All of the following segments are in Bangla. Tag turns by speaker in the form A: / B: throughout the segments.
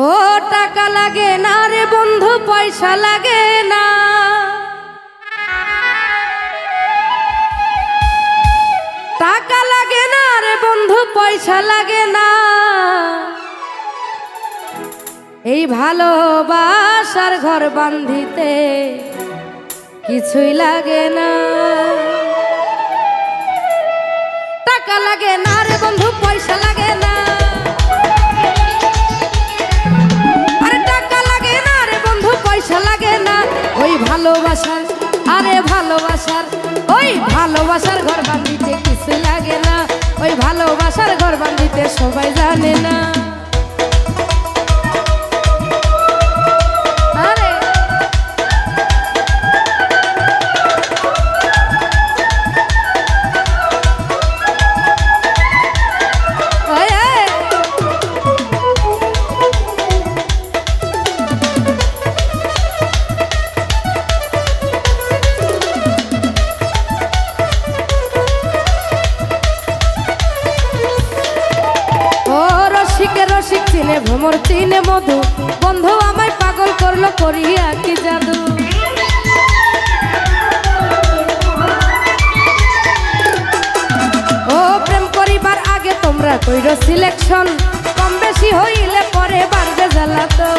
A: ও টাকা লাগে না রে বন্ধু, পয়সা লাগে না। টাকা লাগে না রে বন্ধু, পয়সা লাগে না। এই ভালোবাসার ঘর বান্ধিতে কিছুই লাগে না। টাকা লাগে না রে বন্ধু, পয়সা লাগে ভালোবাসার, ওই ভালোবাসার ঘর বান্ধিতে কিছু লাগে না। ওই ভালোবাসার ঘর বান্ধিতে সবাই জানে না। চিনে মধু। বন্ধু আমায় পাগল করল, করিয়া কি জাদু? ও, প্রেম করিবার আগে তোমরা কইর সিলেকশন কম বেশি হইলে পরে বাড়বে জ্বালাতো।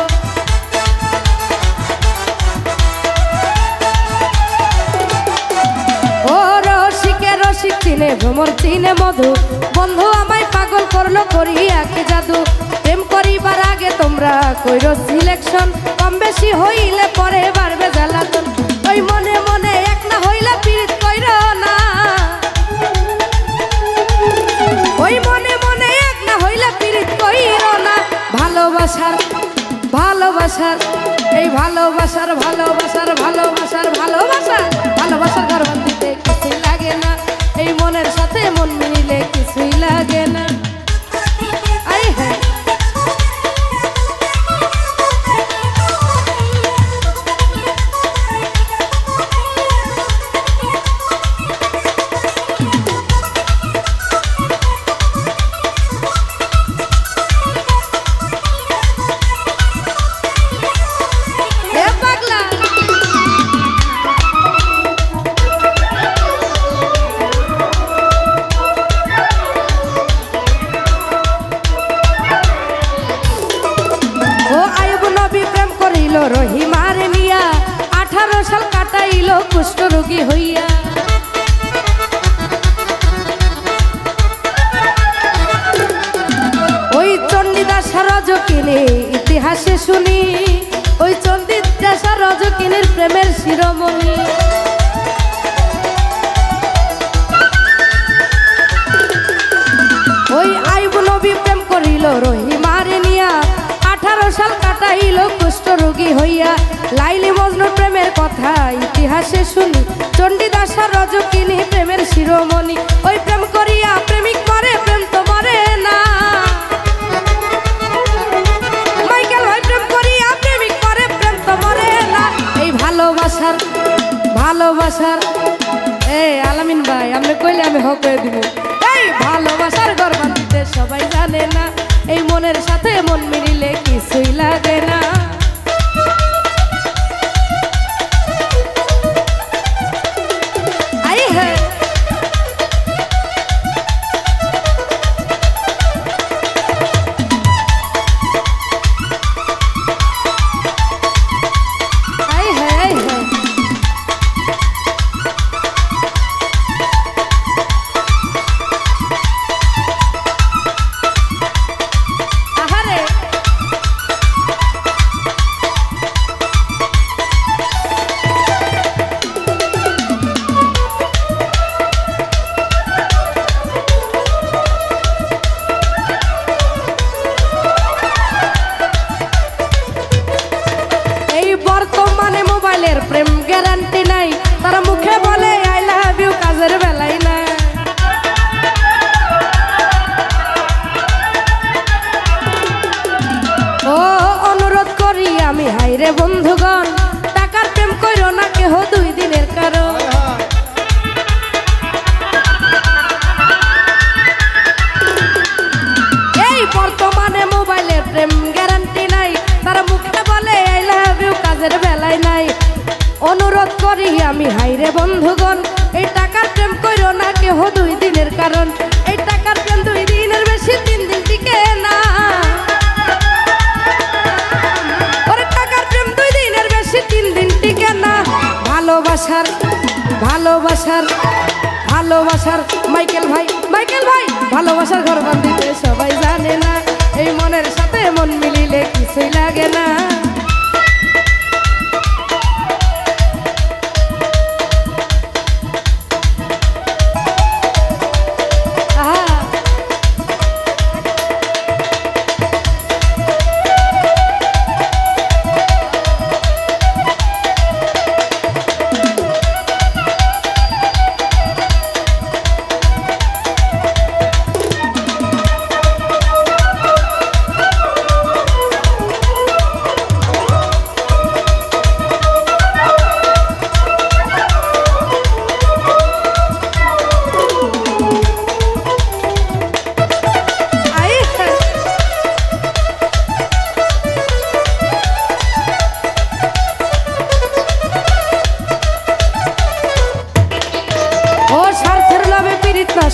A: রসিক চিনে ভ্রমর চিনে মধু। বন্ধু আমায় পাগল করল, করিয়া কি জাদু? করিবার আগে তোমরা কইর সিলেকশন কম বেশি হইলে পরে বাড়বে জ্বালাতন। ওই মনে মনে এক না হইলে পীড়িত কইর না। ওই মনে মনে এক না হইলে পীড়িত কইর না। ভালোবাসার ভালোবাসার, এই ভালোবাসার ভালোবাসার ভালোবাসার ভালোবাসার ভালোবাসার গর্বান দিতে লাগে না। এই মনের সাথে মন মিলে কাটাইল কুষ্ঠ রোগী হইয়া। ওই চণ্ডীদাস রজকিনী ইতিহাসে শুনি ওই চণ্ডীদাস লাইলি প্রেমের কথা, ইতিহাসে শুনি। চণ্ডীদাসা রজকিনী, প্রেমের শিরোমণি। ওই প্রেম করিয়া প্রেমিক মরে, প্রেম তো মরে না। মাইকেল প্রেম করিয়া প্রেমিক মরে, প্রেম তো মরে না। এই ভালোবাসার ভালোবাসার এই আলামিন ভাই, আপনি কইলে আমি হক করে দিব। এই ভালোবাসার গর্বান দিতে সবাই জানে না। এই মনের সাথে মন মিলিলে কিছুই লাগে না। বন্ধুগণ, এই টাকার প্রেম করো না, কেহ দুই দিনের কারণ। এই টাকার প্রেম দুই দিনের বেশি তিন দিন টিকে না। টাকার প্রেম দুই দিনের বেশি তিন দিন টিকে না। ভালোবাসার ভালোবাসার ভালোবাসার, মাইকেল ভাই মাইকেল ভাই, ভালোবাসার ঘর বান্ধিতে সবাই জানে না। এই মনের সাথে মন মিলিলে কিছুই লাগে না।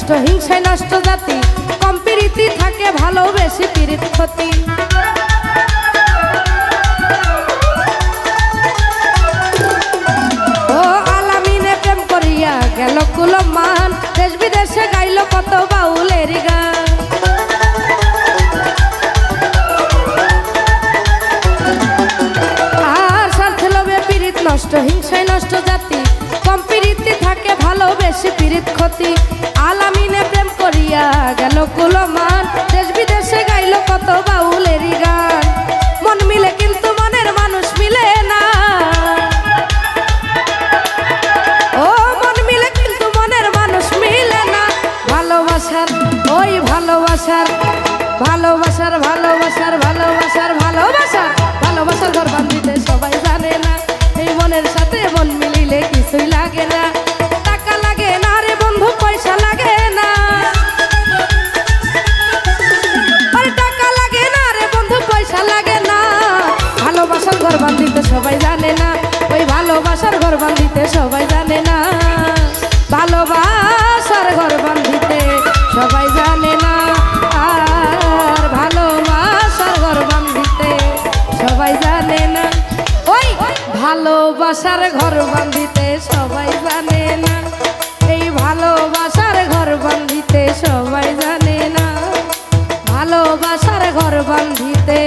A: নষ্ট হিংসায় নষ্ট জাতি। কম পীড়িতি থাকে, ভালো বেশি পীড়িত ক্ষতি। ও আলামিনে প্রেম করিয়া গেল কুলমান দেশ বিদেশে গাইল কত বাউলের গান। আর স্বার্থে লোভে পীড়িত, নষ্ট, হিংসায় নষ্ট জাতি। কম পীড়িতি থাকে, ভালো বেশি পীড়িত ক্ষতি। করিয়া গেল কুলমান। দেশ বিদেশে গাইল কত বাউলেরই গান। মন মিলে কিন্তু মনের মানুষ মিলে না। ও, মন মিলে কিন্তু মনের মানুষ মিলে না। ভালোবাসার, ওই ভালোবাসার ভালোবাসার ভালোবাসার ভালোবাসার ভালোবাসার ভালোবাসার ঘর বান্ধিতে ভালোবাসার ঘর বান্ধিতে সবাই জানে না। ভালোবাসার ঘর বান্ধিতে সবাই জানে না। আর ভালোবাসার ঘর বান্ধিতে সবাই জানে না। ওই ভালোবাসার ঘর বান্ধিতে সবাই জানে না। এই ভালোবাসার ঘর বান্ধিতে সবাই জানে না। ভালোবাসার ঘর বান্ধিতে